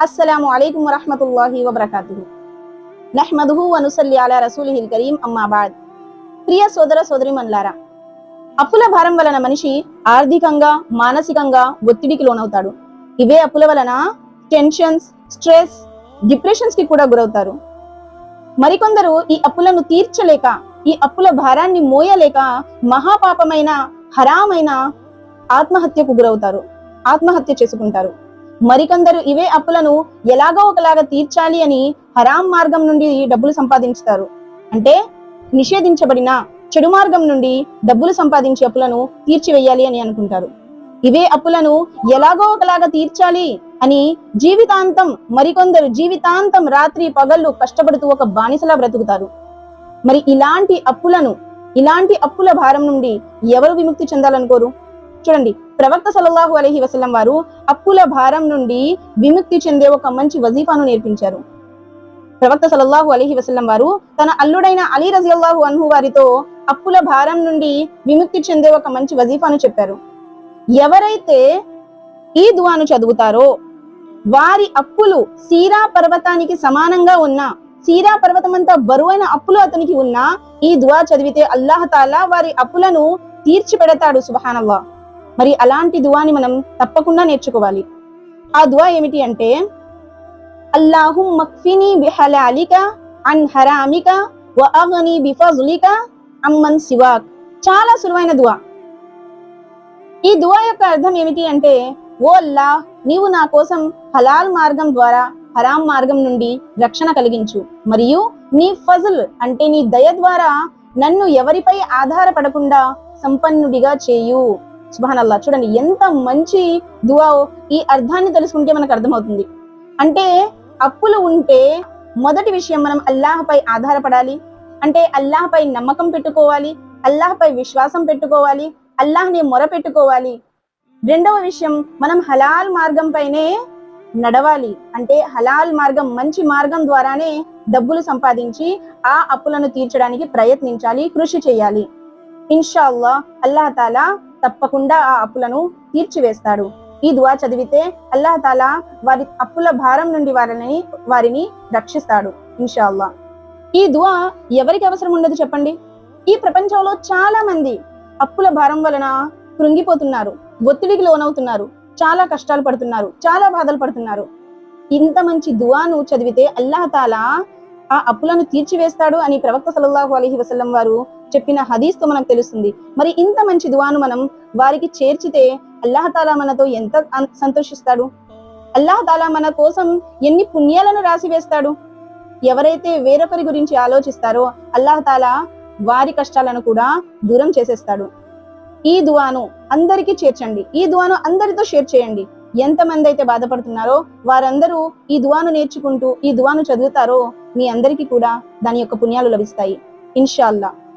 అస్సలాము అలైకుం వరహమతుల్లాహి వబర్కాతుహు నహ్మదుహు వనుసల్లి అలా రసూలిహిల్ కరీం అమ్మాబాద్ ప్రియ సోదర సోదరిమన్లారా అప్పుల భారం వలన మనిషి ఆర్థికంగా మానసికంగా ఒత్తిడికి లోనవుతాడు. ఇవే అప్పుల వలన టెన్షన్స్ స్ట్రెస్ డిప్రెషన్స్కి కూడా గురవుతారు. మరికొందరు ఈ అప్పులను తీర్చలేక ఈ అప్పుల భారాన్ని మోయలేక మహాపాపమైన హరామైన ఆత్మహత్యకు గురవుతారు. ఆత్మహత్య చేసుకుంటారు. మరికొందరు ఇవే అప్పులను ఎలాగో ఒకలాగా తీర్చాలి అని హరాం మార్గం నుండి డబ్బులు సంపాదించుతారు. అంటే నిషేధించబడిన చెడు మార్గం నుండి డబ్బులు సంపాదించే అప్పులను తీర్చివేయాలి అని అనుకుంటారు. ఇవే అప్పులను ఎలాగో ఒకలాగా తీర్చాలి అని జీవితాంతం మరికొందరు జీవితాంతం రాత్రి పగళ్ళు కష్టపడుతూ ఒక బానిసలా బ్రతుకుతారు. మరి ఇలాంటి అప్పులను ఇలాంటి అప్పుల భారం నుండి ఎవరు విముక్తి చెందాలనుకోరు? చూడండి ప్రవక్త సల్లల్లాహు అలహి వసలం వారు అప్పుల భారం నుండి విముక్తి చెందే ఒక మంచి వజీఫాను నేర్పించారు. ప్రవక్త సల్లల్లాహు అలహి వసలం వారు తన అల్లుడైన అలీ రజియల్లాహు అన్హు వారితో అప్పుల భారం నుండి విముక్తి చెందే ఒక మంచి వజీఫాను చెప్పారు. ఎవరైతే ఈ దువాను చదువుతారో వారి అప్పులు సీరా పర్వతానికి సమానంగా ఉన్న సీరా పర్వతం అంతా బరువైన అప్పులు అతనికి ఉన్నా ఈ దువా చదివితే అల్లాహ్ తాలా వారి అప్పులను తీర్చి పెడతాడు సుబహానల్లా మరి అలాంటి దువాని మనం తప్పకుండా నేర్చుకోవాలి. ఆ దువా ఏమిటి అంటే అల్లాహు మక్ఫిని బిహలాలిక అన్ హరామిక వ అగ్ని బిఫజ్లిక అమ్మన్ సివాక్. చాలా సులువైన దువా. ఈ దువా యొక్క అర్థం ఏమిటి అంటే ఓ అల్లా నీవు నా కోసం హలాల్ మార్గం ద్వారా హరాం మార్గం నుండి రక్షణ కలిగించు. మరియు నీ ఫజల్ అంటే నీ దయ ద్వారా నన్ను ఎవరిపై ఆధారపడకుండా సంపన్నుడిగా చేయు. సుభానల్లా చూడండి ఎంత మంచి దువా ఈ అర్థాన్ని తెలుసుకుంటే మనకు అర్థమవుతుంది. అంటే అప్పులు ఉంటే మొదటి విషయం మనం అల్లాహపై ఆధారపడాలి. అంటే అల్లాహపై నమ్మకం పెట్టుకోవాలి. అల్లాహపై విశ్వాసం పెట్టుకోవాలి. అల్లాహ్ని మొర పెట్టుకోవాలి. రెండవ విషయం మనం హలాల్ మార్గం పైనే నడవాలి. అంటే హలాల్ మార్గం మంచి మార్గం ద్వారానే డబ్బులు సంపాదించి ఆ అప్పులను తీర్చడానికి ప్రయత్నించాలి కృషి చేయాలి. ఇన్షాల్లా అల్లాహ్ తాలా తప్పకుండా ఆ అప్పులను తీర్చివేస్తాడు. ఈ దువా చదివితే అల్లాహ్ తాలా వారి అప్పుల భారం నుండి వారిని వారిని రక్షిస్తాడు ఇన్షాల్లా. ఈ దువా ఎవరికి అవసరం ఉండదు చెప్పండి? ఈ ప్రపంచంలో చాలా మంది అప్పుల భారం వలన కృంగిపోతున్నారు ఒత్తిడికి లోనవుతున్నారు చాలా కష్టాలు పడుతున్నారు చాలా బాధలు పడుతున్నారు. ఇంత మంచి దువాను చదివితే అల్లాహ్ తాలా ఆ అప్పులను తీర్చివేస్తాడు అని ప్రవక్త సల్లల్లాహు అలహి వసల్లం వారు చెప్పిన హదీస్తో మనకు తెలుస్తుంది. మరి ఇంత మంచి దువాను మనం వారికి చేర్చితే అల్లాహ్ తాలా మనతో ఎంత సంతోషిస్తాడు? అల్లాహ్ తాలా మన కోసం ఎన్ని పుణ్యాలను రాసి వేస్తాడు ఎవరైతే వేరొకరి గురించి ఆలోచిస్తారో అల్లాహ్ తాలా వారి కష్టాలను కూడా దూరం చేసేస్తాడు. ఈ దువాను అందరికీ చేర్చండి ఈ దువాను అందరితో షేర్ చేయండి. ఎంతమంది అయితే బాధపడుతున్నారో వారందరూ ఈ దువాను నేర్చుకుంటూ ఈ దువాను చదువుతారో మీ అందరికీ కూడా దాని యొక్క పుణ్యాలు లభిస్తాయి. ఇన్షాల్లా.